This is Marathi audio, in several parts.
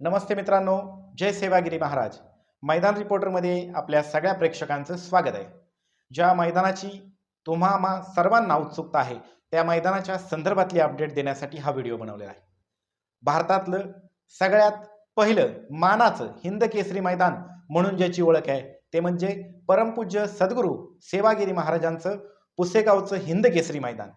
नमस्ते मित्रांनो जय सेवागिरी महाराज. मैदान रिपोर्टरमध्ये आपल्या सगळ्या प्रेक्षकांचं स्वागत आहे. ज्या मैदानाची तुम्हा मा सर्वांना उत्सुकता आहे त्या मैदानाच्या संदर्भातली अपडेट देण्यासाठी हा व्हिडिओ बनवलेला आहे. भारतातलं सगळ्यात पहिलं मानाचं हिंद केसरी मैदान म्हणून ज्याची ओळख आहे ते म्हणजे परमपूज्य सद्गुरू सेवागिरी महाराजांचं पुसेगावचं हिंद केसरी मैदान.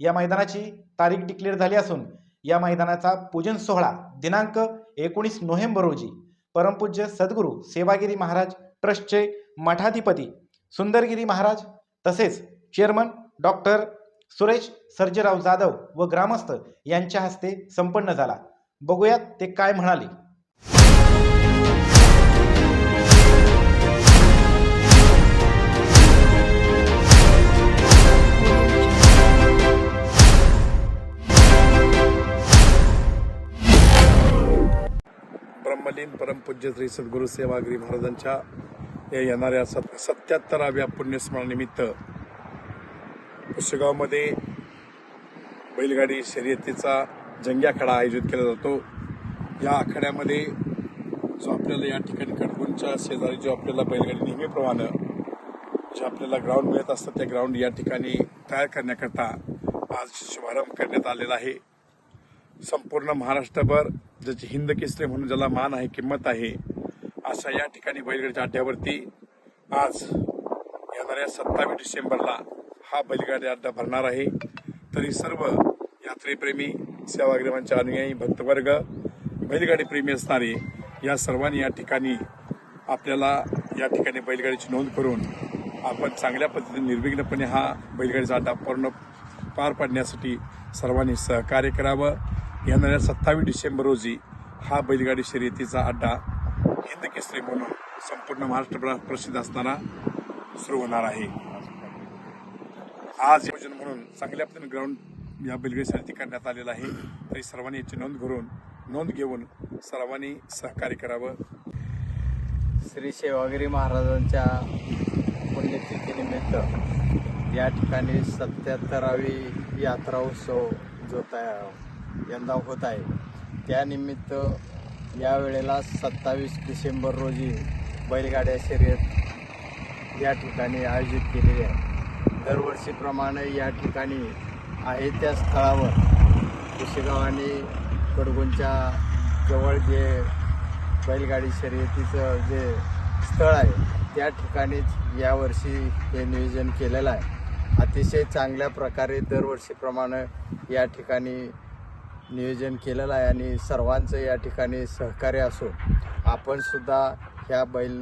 या मैदानाची तारीख डिक्लेअर झाली असून या मैदानाचा पूजन सोहळा दिनांक एकोणीस नोव्हेंबर रोजी परमपूज्य सद्गुरू सेवागिरी महाराज ट्रस्टचे मठाधिपती सुंदरगिरी महाराज तसेच चेअरमन डॉक्टर सुरेश सर्जेराव जाधव व ग्रामस्थ यांच्या हस्ते संपन्न झाला. बघूयात ते काय म्हणाले. तत्कालीन परमपूज्य श्री सद्गुरू सेवागिरी महाराजांच्या या येणाऱ्या सत सत्याहत्तराव्या पुण्यस्मरणानिमित्त पुष्यगावमध्ये बैलगाडी शर्यतीचा जंग्या आखाडा आयोजित केला जातो. या आखाड्यामध्ये जो आपल्याला या ठिकाणी कडगुंच्या शेजारी जो आपल्याला बैलगाडी नेहमीप्रमाणे जे आपल्याला ग्राउंड मिळत असतं त्या ग्राउंड या ठिकाणी तयार करण्याकरता आज शुभारंभ करण्यात आलेला आहे. संपूर्ण महाराष्ट्रभर ज्याची हिंद केसरी म्हणून ज्याला मान आहे किंमत आहे अशा या ठिकाणी बैलगाडीच्या अड्ड्यावरती आज येणाऱ्या सत्तावीस डिसेंबरला हा बैलगाडी अड्डा भरणार आहे. तरी सर्व यात्रेप्रेमी सेवाग्रामांचे अनुयायी भक्तवर्ग बैलगाडी प्रेमी असणारे या सर्वांनी या ठिकाणी आपल्याला या ठिकाणी बैलगाडीची नोंद करून आपण चांगल्या पद्धतीने निर्विघ्नपणे हा बैलगाडीचा अड्डा पूर्ण पार पाडण्यासाठी सर्वांनी सहकार्य करावं. येणाऱ्या सत्तावीस डिसेंबर रोजी हा बैलगाडी शर्यतीचा अड्डा हिंद केसरी म्हणून संपूर्ण महाराष्ट्रभरात प्रसिद्ध असणारा सुरू होणार आहे. आज योजन म्हणून चांगल्या पद्धतीने ग्राउंड या बैलगाडी शर्यती करण्यात आलेला आहे. तरी सर्वांनी याची नोंद करून नोंद घेऊन सर्वांनी सहकार्य करावं. श्री सेवागिरी महाराजांच्या पुण्यतिथीनिमित्त या ठिकाणी सत्याहत्तरावी यात्रा उत्सव जो तया यंदा होत आहे. त्यानिमित्त यावेळेला सत्तावीस डिसेंबर रोजी बैलगाड्या शर्यत या ठिकाणी आयोजित केलेली आहे. दरवर्षीप्रमाणे या ठिकाणी आहे त्या स्थळावर. कुशेगाव आणि कडगुंच्या जवळ जे बैलगाडी शर्यतीचं जे स्थळ आहे त्या ठिकाणीच यावर्षी हे नियोजन केलेलं आहे. अतिशय चांगल्या प्रकारे दरवर्षीप्रमाणे या ठिकाणी नियोजन केलेलं आहे आणि सर्वांचं या ठिकाणी सहकार्य असून आपणसुद्धा ह्या बैल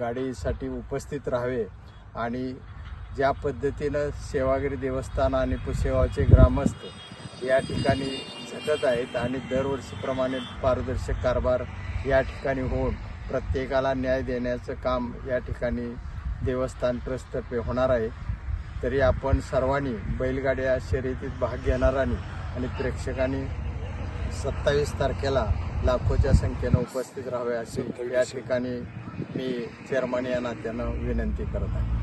गाडीसाठी उपस्थित राहावे आणि ज्या पद्धतीनं सेवागिरी देवस्थान आणि पुसेगावचे ग्रामस्थ या ठिकाणी झटत आहेत आणि दरवर्षीप्रमाणे पारदर्शक कारभार या ठिकाणी होऊन प्रत्येकाला न्याय देण्याचं काम या ठिकाणी देवस्थान ट्रस्टतर्फे होणार आहे. तरी आपण सर्वांनी बैलगाड्या शर्यतीत भाग घेणारांनी आणि प्रेक्षकांनी सत्तावीस तारखेला लाखोच्या संख्येनं उपस्थित राहावे अशी या ठिकाणी मी चेअरमन या नात्यानं विनंती करत आहे.